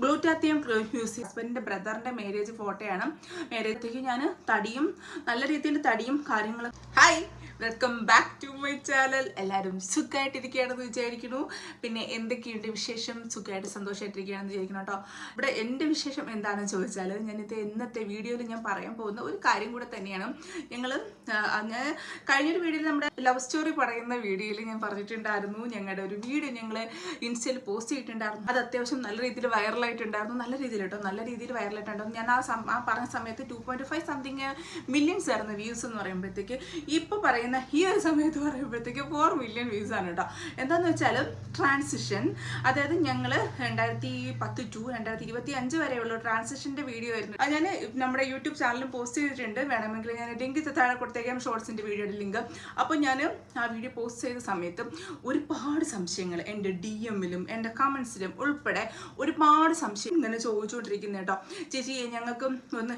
ഗ്ലൂറ്റാത്തിയം use ഹസ്ബൻഡിന്റെ ബ്രദറിന്റെ marriage ഫോട്ടോയാണ് മാരേജത്തേക്ക് ഞാൻ തടിയും നല്ല രീതിയിൽ തടിയും കാര്യങ്ങളും hi welcome back to my channel എല്ലാവരും സുഖമായിട്ടിരിക്കുകയാണെന്ന് വിചാരിക്കുന്നു. പിന്നെ എന്തൊക്കെയുണ്ട് വിശേഷം? സുഖമായിട്ട് സന്തോഷമായിട്ടിരിക്കുകയാണെന്ന് വിചാരിക്കണം കേട്ടോ. ഇവിടെ എന്റെ വിശേഷം എന്താണെന്ന് ചോദിച്ചാൽ ഞാനിത് ഇന്നത്തെ വീഡിയോയിൽ ഞാൻ പറയാൻ പോകുന്ന ഒരു കാര്യം കൂടെ തന്നെയാണ്. ഞങ്ങൾ അങ്ങ് കഴിഞ്ഞൊരു വീഡിയോയിൽ നമ്മുടെ ലവ് സ്റ്റോറി പറയുന്ന വീഡിയോയിൽ ഞാൻ പറഞ്ഞിട്ടുണ്ടായിരുന്നു. ഞങ്ങളുടെ ഒരു വീഡിയോ ഞങ്ങൾ ഇൻസ്റ്റയിൽ പോസ്റ്റ് ചെയ്തിട്ടുണ്ടായിരുന്നു. അത് അത്യാവശ്യം നല്ല രീതിയിൽ വൈറലായിട്ടുണ്ടായിരുന്നു നല്ല രീതിയിൽ കേട്ടോ നല്ല രീതിയിൽ വൈറലായിട്ടുണ്ടായിരുന്നു ഞാൻ ആ പറഞ്ഞ സമയത്ത് two point five something millions ആയിരുന്നു വ്യൂസ് എന്ന് പറയുമ്പോഴത്തേക്ക്. ഇപ്പോൾ പറയുന്ന ഈ ഒരു സമയത്ത് പറയുമ്പോഴത്തേക്ക് ഫോർ മില്യൺ വ്യൂസ് ആണ് കേട്ടോ എന്താണെന്ന് വെച്ചാൽ ട്രാൻസിഷൻ അതായത് ഞങ്ങൾ രണ്ടായിരത്തി പത്ത് ടു രണ്ടായിരത്തി ഇരുപത്തി അഞ്ച് വരെയുള്ള ട്രാൻസിഷന്റെ വീഡിയോ ആയിരുന്നു. അത് ഞാൻ നമ്മുടെ യൂട്യൂബ് ചാനലിലും പോസ്റ്റ് ചെയ്തിട്ടുണ്ട്. വേണമെങ്കിൽ ഞാൻ ലിങ്ക് താഴെ കൊടുത്തേക്കാം ഷോർട്സിന്റെ വീഡിയോയുടെ ലിങ്ക് അപ്പോൾ ഞാൻ ആ വീഡിയോ പോസ്റ്റ് ചെയ്ത സമയത്ത് ഒരുപാട് സംശയങ്ങൾ എന്റെ ഡി എമ്മിലും എന്റെ കമൻസിലും ഉൾപ്പെടെ ഒരുപാട് സംശയം ഇങ്ങനെ ചോദിച്ചുകൊണ്ടിരിക്കുന്നത് കേട്ടോ ചേച്ചി ഞങ്ങൾക്ക് ഒന്ന്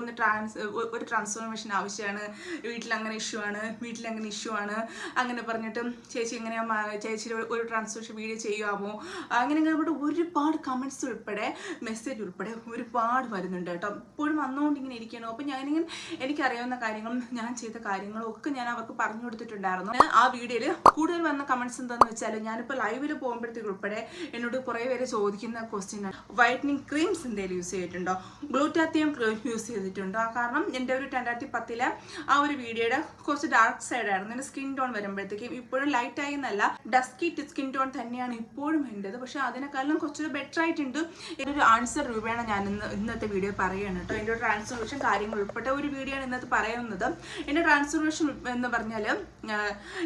ഒന്ന് ട്രാൻസ് ഒരു ട്രാൻസ്ഫോർമേഷൻ ആവശ്യമാണ്. വീട്ടിൽ അങ്ങനെ ഇഷ്യൂ ആണ്. വീട്ടിൽ അങ്ങനെ ഇഷ്യൂ ആണ്. അങ്ങനെ പറഞ്ഞിട്ട് ചേച്ചി എങ്ങനെയാ ചേച്ചി ഒരു- ട്രാൻസ്ലേഷൻ വീഡിയോ ചെയ്യാമോ അങ്ങനെ ഇവിടെ ഒരുപാട് കമൻസ് ഉൾപ്പെടെ മെസ്സേജ് ഉൾപ്പെടെ ഒരുപാട് വരുന്നുണ്ട് കേട്ടോ. ഇപ്പോഴും വന്നുകൊണ്ട് ഇങ്ങനെ ഇരിക്കണം അപ്പോൾ ഞാനിങ്ങനെ എനിക്കറിയാവുന്ന കാര്യങ്ങളും ഞാൻ ചെയ്ത കാര്യങ്ങളും ഒക്കെ ഞാൻ അവർക്ക് പറഞ്ഞു കൊടുത്തിട്ടുണ്ടായിരുന്നു. ആ വീഡിയോയിൽ കൂടുതൽ വന്ന കമൻസ് എന്താണെന്ന് വെച്ചാൽ ഞാനിപ്പോൾ ലൈവിൽ പോകുമ്പോഴത്തേക്ക് ഉൾപ്പെടെ എന്നോട് കുറേ പേര് ചോദിക്കുന്ന ക്വസ്റ്റ്യൻ വൈറ്റനിങ് ക്രീംസ് എന്തെങ്കിലും യൂസ് ചെയ്തിട്ടുണ്ടോ? ഗ്ലൂറ്റാത്തിയം യൂസ് ചെയ്തിട്ടുണ്ടോ? കാരണം എന്റെ ഒരു രണ്ടായിരത്തി പത്തിലെ ആ ഒരു വീഡിയോയുടെ കുറച്ച് ഡാർക്ക് സൈഡ് ആയിരുന്നു. എന്റെ സ്കിൻ ടോൺ വരുമ്പോഴത്തേക്കും ഇപ്പോഴും ലൈറ്റ് ആയി എന്നല്ല ഡസ്കി സ്കിൻ ടോൺ തന്നെയാണ് ഇപ്പോഴും എന്റെത് പക്ഷേ അതിനേക്കാളും കുറച്ചൊരു ബെറ്റർ ആയിട്ടുണ്ട്. ഒരു ആൻസർ രൂപയാണ് ഞാൻ ഇന്ന് ഇന്നത്തെ വീഡിയോ പറയുകയാണ് കേട്ടോ. എന്റെ ട്രാൻസ്ഫർമേഷൻ കാര്യങ്ങൾ ഉൾപ്പെട്ട ഒരു വീഡിയോ ആണ് ഇന്നത്തെ പറയുന്നത്. എന്റെ ട്രാൻസ്ഫോർമേഷൻ എന്ന് പറഞ്ഞാൽ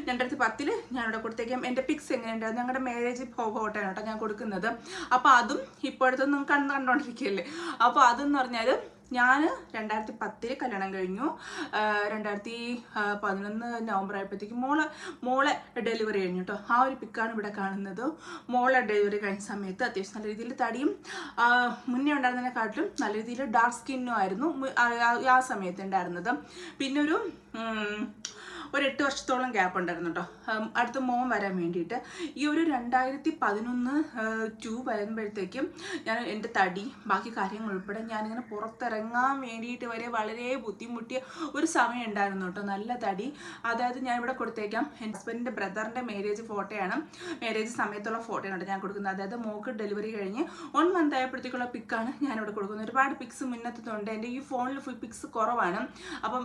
രണ്ടായിരത്തി പത്തിൽ ഞാനിവിടെ കൊടുത്തേക്കും. എന്റെ പിക്സ് എങ്ങനെയുണ്ടായിരുന്നു? ഞങ്ങളുടെ മാരേജ് ആണ് കേട്ടോ ഞാൻ കൊടുക്കുന്നത്. അപ്പോൾ അതും ഇപ്പോഴത്തെ നിങ്ങൾക്ക് കണ്ട് കണ്ടുകൊണ്ടിരിക്കുകയല്ലേ അപ്പോൾ അതെന്ന് പറഞ്ഞാൽ ഞാൻ രണ്ടായിരത്തി പത്തിൽ കല്യാണം കഴിഞ്ഞു. രണ്ടായിരത്തി പതിനൊന്ന് നവംബർ ആയപ്പോഴത്തേക്കും മോളെ മോളെ ഡെലിവറി കഴിഞ്ഞു കേട്ടോ ആ ഒരു പിക്കാണ് ഇവിടെ കാണുന്നത്. മോളെ ഡെലിവറി കഴിഞ്ഞ സമയത്ത് അത്യാവശ്യം നല്ല രീതിയിൽ തടിയും മുന്നേ ഉണ്ടായിരുന്നതിനെക്കാട്ടിലും നല്ല രീതിയിൽ ഡാർക്ക് സ്കിന്നും ആയിരുന്നു ആ- സമയത്ത് ഉണ്ടായിരുന്നത്. പിന്നെ ഒരു ഒരു എട്ട് വർഷത്തോളം ഗ്യാപ്പ് ഉണ്ടായിരുന്നു കേട്ടോ അടുത്ത മോൻ വരാൻ വേണ്ടിയിട്ട്. ഈ ഒരു രണ്ടായിരത്തി പതിനൊന്ന് ടു വരുമ്പോഴത്തേക്കും ഞാൻ എന്റെ തടി ബാക്കി കാര്യങ്ങൾ ഉൾപ്പെടെ ഞാനിങ്ങനെ പുറത്തിറങ്ങാൻ വേണ്ടിയിട്ട് വരെ വളരെ ബുദ്ധിമുട്ടിയ ഒരു സമയം ഉണ്ടായിരുന്നു കേട്ടോ നല്ല തടി. അതായത് ഞാൻ ഇവിടെ കൊടുത്തേക്കാം. ഹസ്ബൻഡിന്റെ ബ്രദറിന്റെ മാരേജ് ഫോട്ടോയാണ് മാരേജ് സമയത്തുള്ള ഫോട്ടോയാണ് ഞാൻ കൊടുക്കുന്നത്. അതായത് മോക്ക് ഡെലിവറി കഴിഞ്ഞ് വൺ മന്ത് ആയപ്പോഴത്തേക്കുള്ള പിക്കാണ് ഞാനിവിടെ കൊടുക്കുന്നത്. ഒരുപാട് പിക്സ് മുന്നത്തുണ്ട് എന്റെ ഈ ഫോണിൽ ഫുൾ പിക്സ് കുറവാണ്. അപ്പം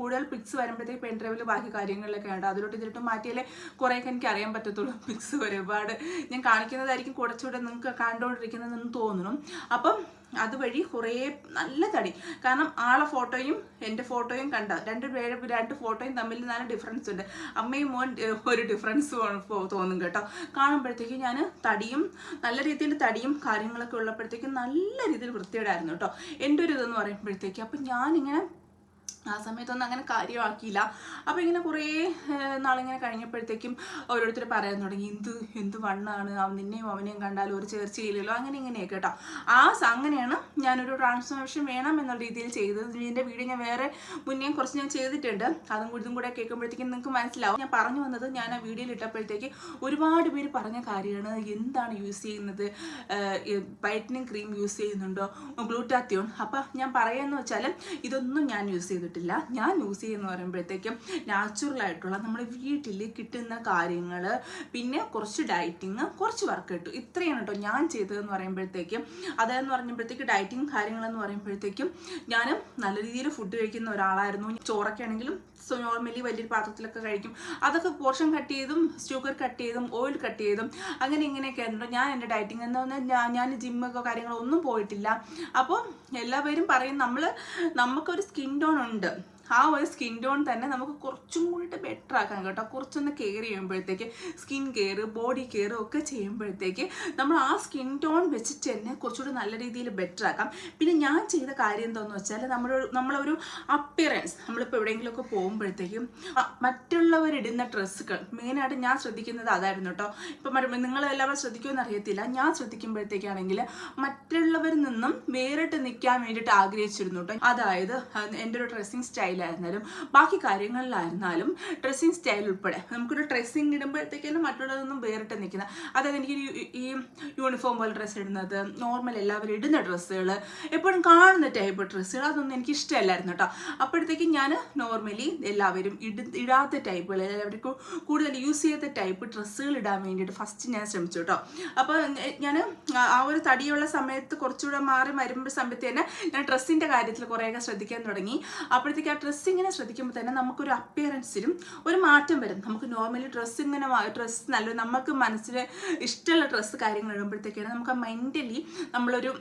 കൂടുതൽ പിക്സ് വരുമ്പോഴത്തേക്ക് പെൻ ഡ്രൈവിൽ ബാക്കി കാര്യങ്ങളിലൊക്കെ ഉണ്ട് അതിലോട്ട് ഇതിലോട്ട് മാറ്റിയാലേ കുറേയൊക്കെ എനിക്ക് അറിയാൻ പറ്റത്തുള്ളൂ. പിക്സ് ഒരുപാട്. ഞാൻ കാണിക്കുന്നതായിരിക്കും കുറച്ചുകൂടെ നിങ്ങൾക്ക് കണ്ടുകൊണ്ടിരിക്കുന്നതെന്ന് തോന്നുന്നു. അപ്പം അതുവഴി കുറേ നല്ല തടി. കാരണം ആളെ ഫോട്ടോയും എന്റെ ഫോട്ടോയും കണ്ട. രണ്ട് പേര് രണ്ട് ഫോട്ടോയും തമ്മിൽ നല്ല ഡിഫറൻസ് ഉണ്ട്. അമ്മയും മോൻ ഒരു ഡിഫറൻസ് തോന്നും കേട്ടോ. കാണുമ്പോഴത്തേക്കും ഞാൻ തടിയും നല്ല രീതിയിൽ തടിയും കാര്യങ്ങളൊക്കെ ഉള്ളപ്പോഴത്തേക്കും നല്ല രീതിയിൽ വൃത്തിയിടായിരുന്നു കേട്ടോ. എന്റെ ഒരു ഇതെന്ന് പറയുമ്പോഴത്തേക്കും അപ്പം ഞാനിങ്ങനെ ആ സമയത്തൊന്നും അങ്ങനെ കാര്യമാക്കിയില്ല. അപ്പോൾ ഇങ്ങനെ കുറേ നാളിങ്ങനെ കഴിഞ്ഞപ്പോഴത്തേക്കും ഓരോരുത്തർ പറയാൻ തുടങ്ങി എന്ത് എന്ത് വണ്ണാണ്? നിന്നെയും അവനെയും കണ്ടാലും ഒരു ചേർച്ചയില്ലല്ലോ? അങ്ങനെ ഇങ്ങനെയൊക്കെ കേട്ടോ. ആ അങ്ങനെയാണ് ഞാനൊരു ട്രാൻസ്ഫോർമേഷൻ വേണം എന്നുള്ള രീതിയിൽ ചെയ്തത്. ഇതിന്റെ വീഡിയോ ഞാൻ വേറെ മുന്നേ കുറച്ച് ഞാൻ ചെയ്തിട്ടുണ്ട്. അതും കൂടുതലും കൂടെ കേൾക്കുമ്പോഴത്തേക്കും നിങ്ങൾക്ക് മനസ്സിലാവും. ഞാൻ പറഞ്ഞു വന്നത് ഞാൻ ആ വീഡിയോയിൽ ഇട്ടപ്പോഴത്തേക്ക് ഒരുപാട് പേര് പറഞ്ഞ കാര്യമാണ്. എന്താണ് യൂസ് ചെയ്യുന്നത്? വൈറ്റനിങ് ക്രീം യൂസ് ചെയ്യുന്നുണ്ടോ? ഗ്ലൂട്ടാത്തിയോൺ. അപ്പം ഞാൻ പറയാന്ന് വെച്ചാൽ ഇതൊന്നും ഞാൻ യൂസ് ചെയ്തിട്ടില്ല. ഞാൻ യൂസ് ചെയ്യുന്ന പറയുമ്പോഴത്തേക്കും നാച്ചുറൽ ആയിട്ടുള്ള നമ്മുടെ വീട്ടിൽ കിട്ടുന്ന കാര്യങ്ങൾ പിന്നെ കുറച്ച് ഡയറ്റിങ് കുറച്ച് വർക്ക് കിട്ടും ഇത്രയാണ് കേട്ടോ ഞാൻ ചെയ്തതെന്ന് പറയുമ്പോഴത്തേക്കും. അതെന്ന് പറഞ്ഞപ്പോഴത്തേക്ക് ഡയറ്റിങ് കാര്യങ്ങളെന്ന് പറയുമ്പോഴത്തേക്കും ഞാൻ നല്ല രീതിയിൽ ഫുഡ് കഴിക്കുന്ന ഒരാളായിരുന്നു. ചോറൊക്കെ ആണെങ്കിലും നോർമലി വലിയൊരു പാത്രത്തിലൊക്കെ കഴിക്കും. അതൊക്കെ പോർഷൻ കട്ട് ചെയ്തും ഷുഗർ കട്ട് ചെയ്തും ഓയിൽ കട്ട് ചെയ്തും അങ്ങനെ ഇങ്ങനെയൊക്കെ ആയിരുന്നു ഞാൻ എന്റെ ഡയറ്റിംഗ് എന്ന് പറഞ്ഞാൽ ഞാൻ ജിമ്മൊക്കെ കാര്യങ്ങളൊന്നും പോയിട്ടില്ല. അപ്പോൾ എല്ലാവരും പറയും നമ്മൾ നമുക്കൊരു സ്കിൻ ടോൺ ഉണ്ട്. ഉണ്ട് ആ ഒരു സ്കിൻ ടോൺ തന്നെ നമുക്ക് കുറച്ചും കൂടിയിട്ട് ബെറ്റർ ആക്കാൻ കേട്ടോ. കുറച്ചൊന്ന് കെയർ ചെയ്യുമ്പോഴത്തേക്ക് സ്കിൻ കെയർ ബോഡി കെയർ ഒക്കെ ചെയ്യുമ്പോഴത്തേക്ക് നമ്മൾ ആ സ്കിൻ ടോൺ വെച്ചിട്ട് തന്നെ കുറച്ചുകൂടി നല്ല രീതിയിൽ ബെറ്റർ ആക്കാം. പിന്നെ ഞാൻ ചെയ്ത കാര്യം എന്താണെന്ന് വെച്ചാൽ നമ്മളൊരു നമ്മളൊരു അപ്പിയറൻസ് നമ്മളിപ്പോൾ എവിടെയെങ്കിലുമൊക്കെ പോകുമ്പോഴത്തേക്കും മറ്റുള്ളവരിടുന്ന ഡ്രസ്സുകൾ മെയിനായിട്ട് ഞാൻ ശ്രദ്ധിക്കുന്നത് അതായിരുന്നു കേട്ടോ. ഇപ്പം നിങ്ങളെല്ലാവരും ശ്രദ്ധിക്കുമെന്ന് അറിയത്തില്ല ഞാൻ ശ്രദ്ധിക്കുമ്പോഴത്തേക്കാണെങ്കിൽ മറ്റുള്ളവരിൽ നിന്നും വേറിട്ട് നിൽക്കാൻ വേണ്ടിയിട്ട് ആഗ്രഹിച്ചിരുന്നു കേട്ടോ. അതായത് എന്റെ ഒരു ഡ്രസ്സിങ് സ്റ്റൈൽ സ്റ്റൈലായിരുന്നാലും ബാക്കി കാര്യങ്ങളിലായിരുന്നാലും ഡ്രസ്സിങ് സ്റ്റൈൽ ഉൾപ്പെടെ. നമുക്കൊരു ഡ്രസ്സിങ് ഇടുമ്പോഴത്തേക്കും മറ്റുള്ളതൊന്നും വേറിട്ട് നിൽക്കുന്ന അതായത് എനിക്ക് ഈ യൂണിഫോം പോലെ ഡ്രസ്സ് ഇടുന്നത് നോർമൽ എല്ലാവരും ഇടുന്ന ഡ്രസ്സുകൾ എപ്പോഴും കാണുന്ന ടൈപ്പ് ഡ്രസ്സുകൾ അതൊന്നും എനിക്ക് ഇഷ്ടമല്ലായിരുന്നു കേട്ടോ അപ്പോഴത്തേക്കും ഞാൻ നോർമലി എല്ലാവരും ഇട ഇടാത്ത ടൈപ്പുകൾ എല്ലാവർക്കും കൂടുതൽ യൂസ് ചെയ്യാത്ത ടൈപ്പ് ഡ്രസ്സുകൾ ഇടാൻ വേണ്ടിയിട്ട് ഫസ്റ്റ് ഞാൻ ശ്രമിച്ചു കേട്ടോ അപ്പോൾ ഞാൻ ആ ഒരു തടിയുള്ള സമയത്ത് കുറച്ചുകൂടെ മാറി വരുമ്പോൾ സമയത്ത് തന്നെ ഞാൻ ഡ്രസ്സിന്റെ കാര്യത്തിൽ കുറേയൊക്കെ ശ്രദ്ധിക്കാൻ തുടങ്ങി. അപ്പോഴത്തേക്ക് ആ ഡ്രസ്സ് ഇങ്ങനെ ശ്രദ്ധിക്കുമ്പോൾ തന്നെ നമുക്കൊരു അപ്പിയറൻസിലും ഒരു മാറ്റം വരും. നമുക്ക് നോർമലി ഡ്രസ്സ് ഇങ്ങനെ ഡ്രസ്സ് നല്ല നമുക്ക് മനസ്സിൽ ഇഷ്ടമുള്ള ഡ്രസ്സ് കാര്യങ്ങൾ ഇടുമ്പോഴത്തേക്കാണ് നമുക്ക് മെന്റലി നമ്മളൊരു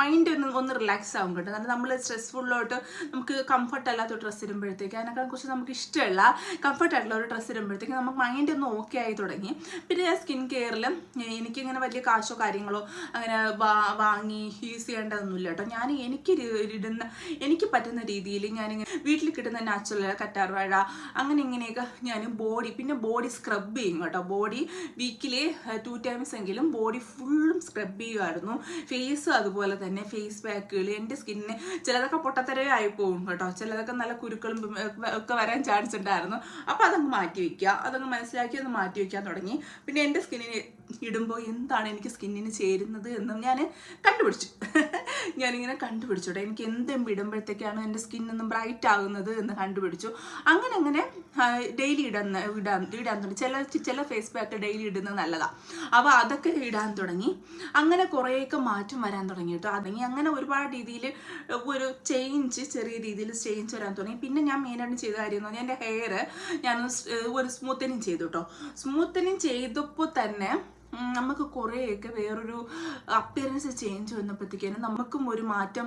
മൈൻഡ് ഒന്ന് ഒന്ന് റിലാക്സ് ആവും കേട്ടോ. കാരണം നമ്മൾ സ്ട്രെസ്ഫുള്ളോട്ട് നമുക്ക് കംഫർട്ട് അല്ലാത്ത ഡ്രസ്സ് ഇടുമ്പോഴത്തേക്ക് അതിനേക്കാൾ കുറച്ച് നമുക്ക് ഇഷ്ടമുള്ള കംഫർട്ട് ആയിട്ടുള്ള ഒരു ഡ്രസ്സ് ഇടുമ്പോഴത്തേക്ക് നമുക്ക് മൈൻഡ് ഒന്ന് ഓക്കെ ആയി തുടങ്ങി. പിന്നെ ഞാൻ സ്കിൻ കെയറിൽ എനിക്കിങ്ങനെ വലിയ കാശോ കാര്യങ്ങളോ അങ്ങനെ വാങ്ങി യൂസ് ചെയ്യേണ്ടതൊന്നുമില്ല കേട്ടോ. ഞാൻ എനിക്ക് ഇടുന്ന എനിക്ക് പറ്റുന്ന രീതിയിൽ ഞാനിങ്ങനെ വീട്ടിൽ കിട്ടുന്ന നാച്ചുറൽ കറ്റാർവാഴ അങ്ങനെ ഇങ്ങനെയൊക്കെ ഞാൻ ബോഡി പിന്നെ ബോഡി സ്ക്രബ് ചെയ്യും കേട്ടോ. ബോഡി വീക്കിലി ടു ടൈംസ് എങ്കിലും ബോഡി ഫുള്ളും സ്ക്രബ് ചെയ്യുമായിരുന്നു ഫേസ് അതുപോലെ തന്നെ ഫേസ് പാക്കുകൾ എന്റെ സ്കിന്നിന് ചിലതൊക്കെ പൊട്ടത്തരവേ ആയി പോകും കേട്ടോ. ചിലതൊക്കെ നല്ല കുരുക്കളും ഒക്കെ വരാൻ ചാൻസ് ഉണ്ടായിരുന്നു. അപ്പോൾ അതങ്ങ് മാറ്റി വയ്ക്കുക അതങ്ങ് മനസ്സിലാക്കി അത് മാറ്റി വയ്ക്കാൻ തുടങ്ങി. പിന്നെ എന്റെ സ്കിന്നിന് ഇടുമ്പോൾ എന്താണ് എനിക്ക് സ്കിന്നിന് ചേരുന്നത് എന്നും ഞാൻ കണ്ടുപിടിച്ചു. ഞാനിങ്ങനെ കണ്ടുപിടിച്ചോട്ടെ. എനിക്ക് എന്തും ഇടുമ്പോഴത്തേക്കാണ് എന്റെ സ്കിൻ സ്കിന്നൊന്നും ബ്രൈറ്റ് ആകുന്നത് എന്ന് കണ്ടുപിടിച്ചു. അങ്ങനെ അങ്ങനെ ഡെയിലി ഇടുന്ന ഇടാൻ ഇടാൻ തുടങ്ങി. ചില ചില ഫേസ് പാക്ക് ഡെയിലി ഇടുന്നത് നല്ലതാണ് അപ്പോൾ അതൊക്കെ ഇടാൻ തുടങ്ങി. അങ്ങനെ കുറേയൊക്കെ മാറ്റം വരാൻ തുടങ്ങി കേട്ടോ. അല്ലെങ്കിൽ അങ്ങനെ ഒരുപാട് രീതിയിൽ ഒരു ചേഞ്ച് ചെറിയ രീതിയിൽ ചേഞ്ച് വരാൻ തുടങ്ങി. പിന്നെ ഞാൻ മെയിനായിട്ട് ചെയ്ത കാര്യം എന്ന് പറഞ്ഞാൽ എന്റെ ഹെയർ ഞാൻ ഒരു സ്മൂത്തനിങ് ചെയ്തു കേട്ടോ. സ്മൂത്തനിങ് ചെയ്തപ്പോൾ തന്നെ നമുക്ക് കുറേയൊക്കെ വേറൊരു അപ്പിയറൻസ് ചേഞ്ച് വന്നപ്പോഴത്തേക്കും നമുക്കും ഒരു മാറ്റം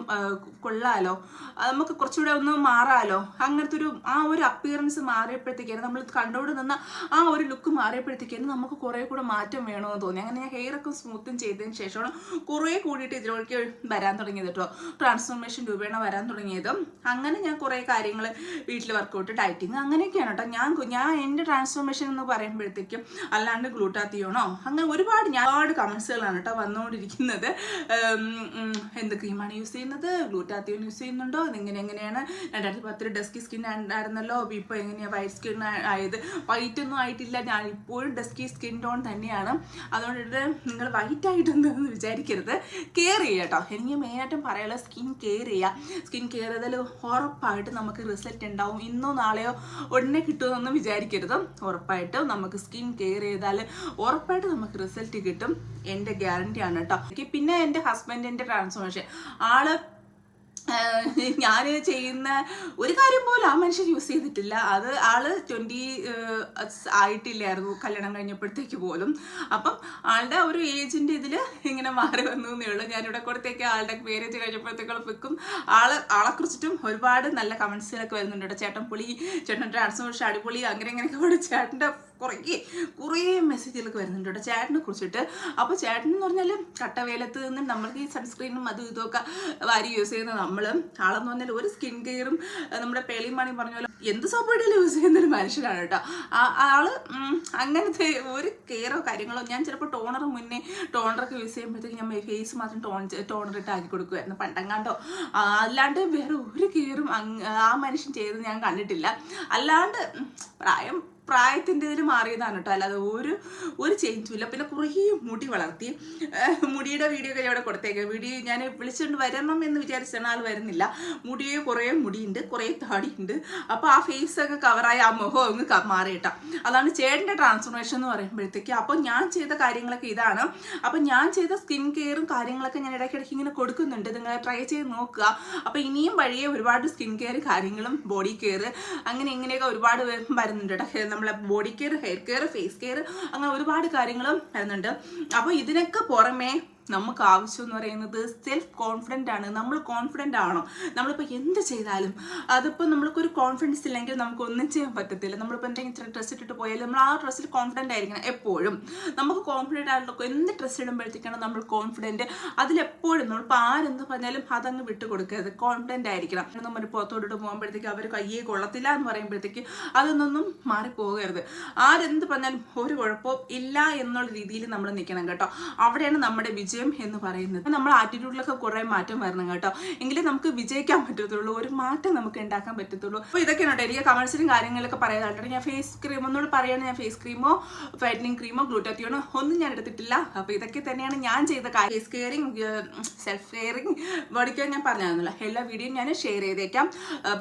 കൊള്ളാലോ. നമുക്ക് കുറച്ചുകൂടെ ഒന്ന് മാറാലോ. അങ്ങനത്തെ ഒരു ആ ഒരു അപ്പിയറൻസ് മാറിയപ്പോഴത്തേക്കാണ് നമ്മൾ കണ്ടോട് നിന്ന ആ ഒരു ലുക്ക് മാറിയപ്പോഴത്തേക്കാണ് നമുക്ക് കുറേ കൂടെ മാറ്റം വേണമെന്ന് തോന്നി. അങ്ങനെ ഞാൻ ഹെയറൊക്കെ സ്മൂത്തും ചെയ്തതിന് ശേഷമാണ് കുറേ കൂടിയിട്ട് ഇതിലേക്ക് വരാൻ തുടങ്ങിയത് കേട്ടോ ട്രാൻസ്ഫോർമേഷൻ രൂപേണ വരാൻ തുടങ്ങിയത്. അങ്ങനെ ഞാൻ കുറേ കാര്യങ്ങൾ വീട്ടിൽ വർക്കൗട്ട് ഡയറ്റിങ് അങ്ങനെയൊക്കെയാണ് കേട്ടോ ഞാൻ ഞാൻ എന്റെ ട്രാൻസ്ഫോർമേഷൻ എന്ന് പറയുമ്പോഴത്തേക്കും അല്ലാണ്ട് ഗ്ലൂട്ടാത്തിയോണോ അങ്ങനെ ഒരുപാട് ഞാൻ ഒരുപാട് കമൻസുകളാണ് കേട്ടോ വന്നുകൊണ്ടിരിക്കുന്നത്. എന്ത് ക്രീമാണ് യൂസ് ചെയ്യുന്നത്? ഗ്ലൂട്ടാത്തിയോൺ യൂസ് ചെയ്യുന്നുണ്ടോ? അതിങ്ങനെ എങ്ങനെയാണ്? രണ്ടായിരത്തി പത്തിൽ ഡസ്കി സ്കിൻ ഉണ്ടായിരുന്നല്ലോ ഇപ്പോൾ എങ്ങനെയാണ് വൈറ്റ് സ്കിൻ ആയത്? വൈറ്റ് ഒന്നും ആയിട്ടില്ല. ഞാൻ ഇപ്പോഴും ഡസ്കി സ്കിൻ ടോൺ തന്നെയാണ്. അതുകൊണ്ടിട്ട് നിങ്ങൾ വൈറ്റ് ആയിട്ടൊന്നും വിചാരിക്കരുത്. കെയർ ചെയ്യുക കേട്ടോ. എനിക്ക് മെയിൻ മെയിനായിട്ടും പറയാനുള്ള സ്കിൻ കെയർ ചെയ്യുക. സ്കിൻ കെയർ ചെയ്താൽ ഉറപ്പായിട്ട് നമുക്ക് റിസൾട്ട് ഉണ്ടാവും. ഇന്നോ നാളെയോ ഉടനെ കിട്ടുമെന്നൊന്നും വിചാരിക്കരുത്. ഉറപ്പായിട്ടും നമുക്ക് സ്കിൻ കെയർ ചെയ്താൽ ഉറപ്പായിട്ട് നമുക്ക് റിസൾട്ട് കിട്ടും. എന്റെ ഗ്യാരണ്ടി ആണ് കേട്ടോ പിന്നെ എന്റെ ഹസ്ബൻഡിന്റെ ട്രാൻസ്ഫോർമേഷൻ ആൾ ഞാൻ ചെയ്യുന്ന ഒരു കാര്യം പോലും ആ മനുഷ്യൻ യൂസ് ചെയ്തിട്ടില്ല. അത് ആൾ ട്വന്റി ആയിട്ടില്ലായിരുന്നു. കല്യാണം കഴിഞ്ഞപ്പോഴത്തേക്ക് പോലും. അപ്പം ആളുടെ ഒരു ഏജിന്റെ ഇതിൽ ഇങ്ങനെ മാറി വന്നു എന്നേ ഉള്ളൂ. ഞാനിവിടെ കൊടുത്തേക്ക് ആളുടെ പേരേജ് വെക്കും ആൾ ആളെ കുറിച്ചിട്ടും ഒരുപാട് നല്ല കമൻസിലൊക്കെ വരുന്നുണ്ട് ചേട്ടൻ പുളി ചേട്ടൻ ട്രാൻസ്ഫോർമേഷൻ അടിപൊളി അങ്ങനെ ഇങ്ങനെയൊക്കെ കൂടെ ചേട്ടന്റെ കുറേ കുറേ മെസ്സേജുകളൊക്കെ വരുന്നുണ്ട് കേട്ടോ ചേട്ടനെ കുറിച്ചിട്ട്. അപ്പോൾ ചേട്ടൻ എന്ന് പറഞ്ഞാൽ കട്ടവേലത്ത് നിന്ന് നമ്മൾക്ക് ഈ സൺസ്ക്രീനും അതും ഇതുമൊക്കെ വാരി യൂസ് ചെയ്യുന്ന നമ്മൾ ആളെന്ന് പറഞ്ഞാൽ ഒരു സ്കിൻ കെയറും നമ്മുടെ പേളിമാണി പറഞ്ഞ പോലെ എന്ത് സോപ്പിടിയിൽ യൂസ് ചെയ്യുന്ന ഒരു മനുഷ്യനാണ് കേട്ടോ. ആൾ അങ്ങനത്തെ ഒരു കെയറോ കാര്യങ്ങളോ ഞാൻ ചിലപ്പോൾ ടോണർ മുന്നേ ടോണറൊക്കെ യൂസ് ചെയ്യുമ്പോഴത്തേക്ക് ഞാൻ ഫേസ് മാത്രം ടോൺ ടോണർ ഇട്ട് ആക്കി കൊടുക്കുമായിരുന്നു പണ്ടങ്ങാണ്ടോ. അല്ലാണ്ട് വേറെ ഒരു കെയറും ആ മനുഷ്യൻ ചെയ്ത് ഞാൻ കണ്ടിട്ടില്ല. അല്ലാണ്ട് പ്രായം പ്രായത്തിന്റെ ഇതിൽ മാറിയതാണ് കേട്ടോ അല്ലാതെ ഒരു ഒരു ചേഞ്ചും ഇല്ല. പിന്നെ കുറേ മുടി വളർത്തി. മുടിയുടെ വീഡിയോ ഒക്കെ ഇവിടെ കൊടുത്തേക്കാം. വീഡിയോ ഞാൻ വിളിച്ചുകൊണ്ട് വരണം എന്ന് വിചാരിച്ചാണ് ആൾ വരുന്നില്ല. മുടിയെ കുറേ മുടിയുണ്ട് കുറേ താടിയുണ്ട്. അപ്പോൾ ആ ഫേസ് ഒക്കെ കവറായി ആ മുഖം അങ്ങ് മാറി കേട്ടോ അതാണ് ചേട്ടന്റെ ട്രാൻസ്ഫോർമേഷൻ എന്ന് പറയുമ്പോഴത്തേക്ക്. അപ്പോൾ ഞാൻ ചെയ്ത കാര്യങ്ങളൊക്കെ ഇതാണ്. അപ്പോൾ ഞാൻ ചെയ്ത സ്കിൻ കെയറും കാര്യങ്ങളൊക്കെ ഞാൻ ഇടയ്ക്കിടയ്ക്ക് ഇങ്ങനെ കൊടുക്കുന്നുണ്ട്. നിങ്ങൾ ട്രൈ ചെയ്ത് നോക്കുക. അപ്പോൾ ഇനിയും വഴിയെ ഒരുപാട് സ്കിൻ കെയർ കാര്യങ്ങളും ബോഡി കെയർ അങ്ങനെ ഇങ്ങനെയൊക്കെ ഒരുപാട് വരുന്നുണ്ട് കേട്ടോ നമ്മളെ body care hair care face care അങ്ങനെ ഒരുപാട് കാര്യങ്ങളും വരുന്നുണ്ട്. അപ്പോൾ ഇതിനൊക്കെ പുറമേ നമുക്ക് ആവശ്യം എന്ന് പറയുന്നത് സെൽഫ് കോൺഫിഡന്റ് ആണ്. നമ്മൾ കോൺഫിഡന്റ് ആണോ? നമ്മളിപ്പോൾ എന്ത് ചെയ്താലും അതിപ്പോൾ നമ്മൾക്കൊരു കോൺഫിഡൻസ് ഇല്ലെങ്കിൽ നമുക്ക് ഒന്നും ചെയ്യാൻ പറ്റത്തില്ല. നമ്മളിപ്പോൾ എന്തെങ്കിലും ഡ്രസ്സ് ഇട്ടിട്ട് പോയാലും നമ്മൾ ആ ഡ്രസ്സിൽ കോൺഫിഡന്റ് ആയിരിക്കണം എപ്പോഴും. നമുക്ക് കോൺഫിഡന്റ് ആയിട്ടുള്ള എന്ത് ഡ്രസ്സ് ഇടുമ്പോഴത്തേക്കാണ് നമ്മൾ കോൺഫിഡന്റ് അതിലെപ്പോഴും നമ്മളിപ്പോൾ ആരെന്ത് പറഞ്ഞാലും അതങ്ങ് വിട്ടു കൊടുക്കരുത്. കോൺഫിഡന്റ് ആയിരിക്കണം. നമ്മൾ പുറത്തോട്ട് പോകുമ്പോഴത്തേക്ക് അവർ കയ്യേ കൊള്ളത്തില്ല എന്ന് പറയുമ്പോഴത്തേക്ക് അതൊന്നും മാറിപ്പോകരുത്. ആരെന്ത് പറഞ്ഞാലും ഒരു കുഴപ്പവും ഇല്ല എന്നുള്ള രീതിയിൽ നമ്മൾ നിൽക്കണം കേട്ടോ. അവിടെയാണ് നമ്മുടെ വിജയം. വിജയം എന്ന് പറയുന്നത്. നമ്മൾ ആറ്റിറ്റ്യൂഡിലൊക്കെ കുറേ മാറ്റം വരണം കേട്ടോ. എങ്കിലും നമുക്ക് വിജയിക്കാൻ പറ്റത്തുള്ളൂ ഒരു മാറ്റം നമുക്ക് ഉണ്ടാക്കാൻ പറ്റത്തുള്ളൂ. അപ്പോൾ ഇതൊക്കെയാണ് കേട്ടോ. എനിക്ക് കമൻസിലും കാര്യങ്ങളൊക്കെ പറയാറുണ്ട് ഞാൻ ഫേസ് ക്രീം ഒന്നുകൂടെ പറയുകയാണ് ഞാൻ ഫേസ് ക്രീമോ വൈറ്റനിങ് ക്രീമോ ഗ്ലൂട്ടാത്തിയോണോ ഒന്നും ഞാൻ എടുത്തിട്ടില്ല. അപ്പോൾ ഇതൊക്കെ തന്നെയാണ് ഞാൻ ചെയ്ത കാര്യം face caring self caring body ഞാൻ പറഞ്ഞിരുന്നില്ല എല്ലാ വീഡിയോയും ഞാൻ ഷെയർ ചെയ്തേക്കാം.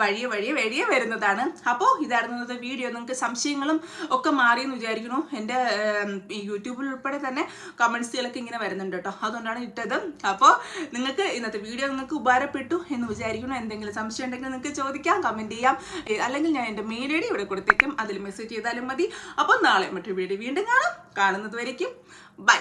വഴിയെ വഴിയെ വഴിയെ വരുന്നതാണ്. അപ്പോൾ ഇതായിരുന്നു വീഡിയോ നിങ്ങൾക്ക് സംശയങ്ങളും ഒക്കെ മാറിയെന്ന് വിചാരിക്കുന്നു. എന്റെ യൂട്യൂബിൽ ഉൾപ്പെടെ തന്നെ കമൻസുകളൊക്കെ ഇങ്ങനെ വരുന്നുണ്ട് കേട്ടോ. അതുകൊണ്ടാണ് ഇട്ടത്. അപ്പോൾ നിങ്ങൾക്ക് ഇന്നത്തെ വീഡിയോ നിങ്ങൾക്ക് ഉപകാരപ്പെട്ടു എന്ന് വിചാരിക്കുന്നു. എന്തെങ്കിലും സംശയം ഉണ്ടെങ്കിൽ നിങ്ങൾക്ക് ചോദിക്കാം കമന്റ് ചെയ്യാം. അല്ലെങ്കിൽ ഞാൻ എന്റെ മെയിൽ ഐ ഡി ഇവിടെ കൊടുത്തേക്കും. അതിൽ മെസ്സേജ് ചെയ്താലും മതി. അപ്പോൾ നാളെ മറ്റൊരു വീഡിയോ വീണ്ടും കാണാം. കാണുന്നത് വരയ്ക്കും. ബൈ